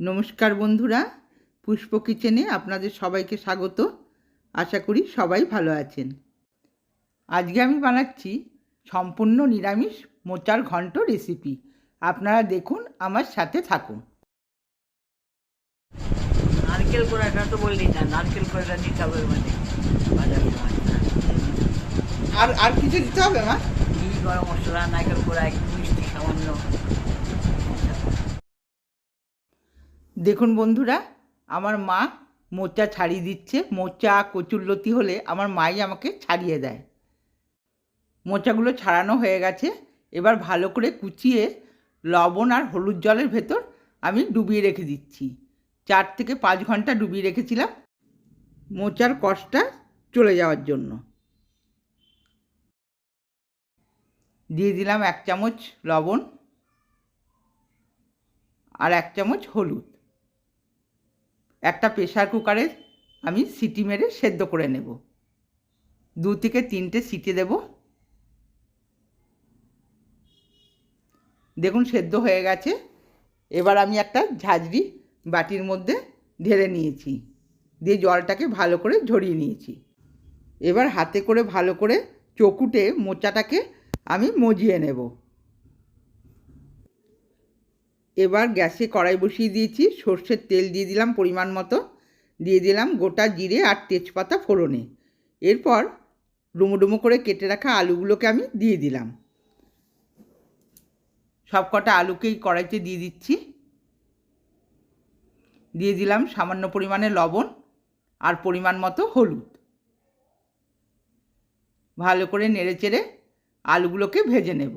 নমস্কার বন্ধুরা পুষ্প কিচেনে আপনাদের সবাইকে স্বাগত। আশা করি সবাই ভালো আছেন। আজকে আমি বানাচ্ছি সম্পূর্ণ নিরামিষ মোচার ঘন্ট রেসিপি। আপনারা দেখুন আমার সাথে থাকুন। নারকেল কোড়াটা তো বললি না নারকেল কোড়াটা দিতে হবে মানে। আর আর কিছু দিতে হবে মা? ঘি গরম মশলা নারকেল কোড়া একটু মিষ্টি সামান্য। দেখুন বন্ধুরা, আমার মা মোচা ছাড়িয়ে দিচ্ছে। মোচা কচুরলতি হলে আমার মাই আমাকে ছাড়িয়ে দেয়। মোচাগুলো ছাড়ানো হয়ে গেছে। এবার ভালো করে কুচিয়ে লবণ আর হলুদ জলের ভেতর আমি ডুবিয়ে রেখে দিচ্ছি। চার থেকে পাঁচ ঘণ্টা ডুবিয়ে রেখেছিলাম মোচার কষটা চলে যাওয়ার জন্য। দিয়ে দিলাম এক চামচ লবণ আর এক চামচ হলুদ। একটা প্রেশার কুকারে আমি সিটি মেরে সেদ্ধ করে নেব। দু থেকে তিনটে সিটি দেব। দেখুন, সেদ্ধ হয়ে গেছে। এবার আমি একটা ঝাঁঝরি বাটির মধ্যে ঢেলে নিয়েছি। দিয়ে জলটাকে ভালো করে ঝরিয়ে নিয়েছি। এবার হাতে করে ভালো করে চকুটে মোচাটাকে আমি মজিয়ে নেব। এবার গ্যাসে কড়াই বসিয়ে দিয়েছি। সর্ষের তেল দিয়ে দিলাম পরিমাণ মতো। দিয়ে দিলাম গোটা জিরে আর তেজপাতা ফোড়নে। এরপর ডুমো করে কেটে রাখা আলুগুলোকে আমি দিয়ে দিলাম। সব কটা আলুকেই কড়াইতে দিয়ে দিচ্ছি। দিয়ে দিলাম সামান্য পরিমাণে লবণ আর পরিমাণ মতো হলুদ। ভালো করে নেড়ে চেড়ে আলুগুলোকে ভেজে নেব।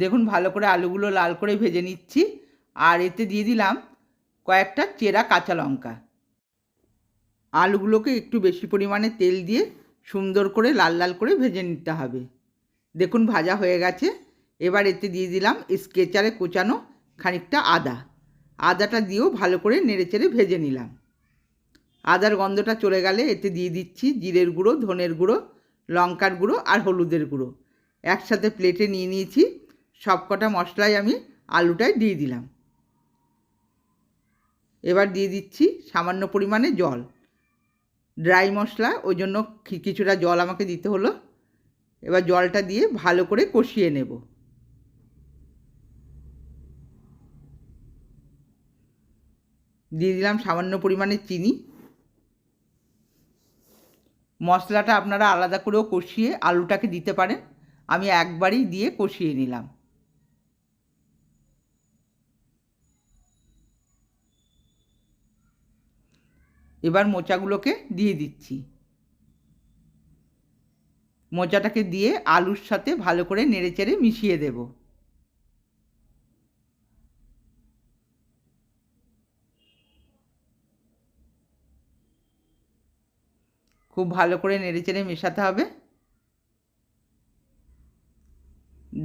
দেখুন ভালো করে আলুগুলো লাল করে ভেজে নিচ্ছি। আর এতে দিয়ে দিলাম কয়েকটা চেরা কাঁচা লঙ্কা। আলুগুলোকে একটু বেশি পরিমাণে তেল দিয়ে সুন্দর করে লাল লাল করে ভেজে নিতে হবে। দেখুন ভাজা হয়ে গেছে। এবার এতে দিয়ে দিলাম স্কেচারে কোচানো খানিকটা আদা। আদাটা দিয়েও ভালো করে নেড়েচেড়ে ভেজে নিলাম। আদার গন্ধটা চলে গেলে এতে দিয়ে দিচ্ছি জিরের গুঁড়ো, ধনের গুঁড়ো, লঙ্কার গুঁড়ো আর হলুদের গুঁড়ো। একসাথে প্লেটে নিয়ে নিয়েছি। সব কটা মশলাই আমি আলুটায় দিয়ে দিলাম। এবার দিয়ে দিচ্ছি সামান্য পরিমাণে জল। ড্রাই মশলা, ওই জন্য কিছুটা জল আমাকে দিতে হলো। এবার জলটা দিয়ে ভালো করে কষিয়ে নেব। দিয়ে দিলাম সামান্য পরিমাণে চিনি। মশলাটা আপনারা আলাদা করেও কষিয়ে আলুটাকে দিতে পারেন। আমি একবারই দিয়ে কষিয়ে নিলাম। এবার মোচাগুলোকে দিয়ে দিচ্ছি। মোচাটাকে দিয়ে আলুর সাথে ভালো করে নেড়েচেড়ে মিশিয়ে দেব। খুব ভালো করে নেড়েচেড়ে মেশাতে হবে।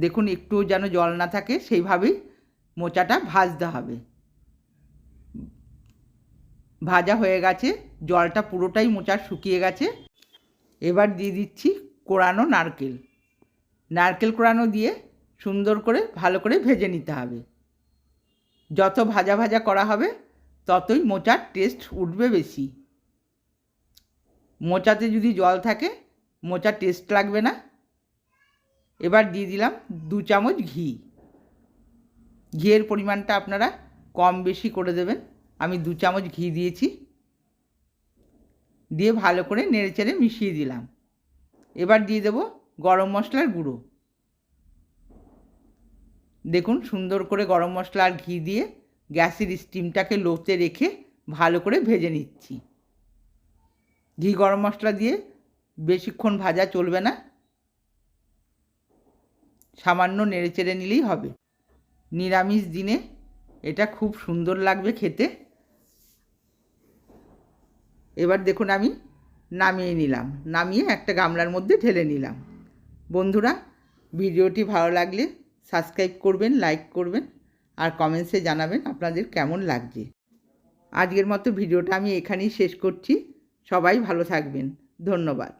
দেখুন একটু যেন জল না থাকে, সেইভাবেই মোচাটা ভাজতে হবে। ভাজা হয়ে গেছে, জলটা পুরোটাই মোচার শুকিয়ে গেছে। এবার দিয়ে দিচ্ছি কোড়ানো নারকেল। নারকেল কোড়ানো দিয়ে সুন্দর করে, ভালো করে ভেজে নিতে হবে। যত ভাজা ভাজা করা হবে, ততই মোচার টেস্ট উঠবে বেশি। মোচাতে যদি জল থাকে, মোচার টেস্ট লাগবে না। এবার দিয়ে দিলাম দু চামচ ঘি। ঘিয়ের পরিমাণটা আপনারা কম বেশি করে দেবেন। আমি দু চামচ ঘি দিয়েছি। দিয়ে ভালো করে নেড়েচেড়ে মিশিয়ে দিলাম। এবার দিয়ে দেব গরম মশলার গুঁড়ো। দেখুন সুন্দর করে গরম মশলা আর ঘি দিয়ে গ্যাসের স্টিমটাকে লোতে রেখে ভালো করে ভেজে নিচ্ছি। ঘি গরম মশলা দিয়ে বেশিক্ষণ ভাজা চলবে না। সামান্য নেড়েচেড়ে নিলেই হবে। নিরামিষ দিনে এটা খুব সুন্দর লাগবে খেতে। এবার দেখুন আমি নামিয়ে নিলাম। নামিয়ে একটা গামলার মধ্যে ঢেলে নিলাম। বন্ধুরা, ভিডিওটি ভালো লাগলে সাবস্ক্রাইব করবেন লাইক করবেন আর কমেন্টসে জানাবেন আপনাদের কেমন লাগছে। আজকের মতো ভিডিওটা আমি এখানেই শেষ করছি। সবাই ভালো থাকবেন। ধন্যবাদ।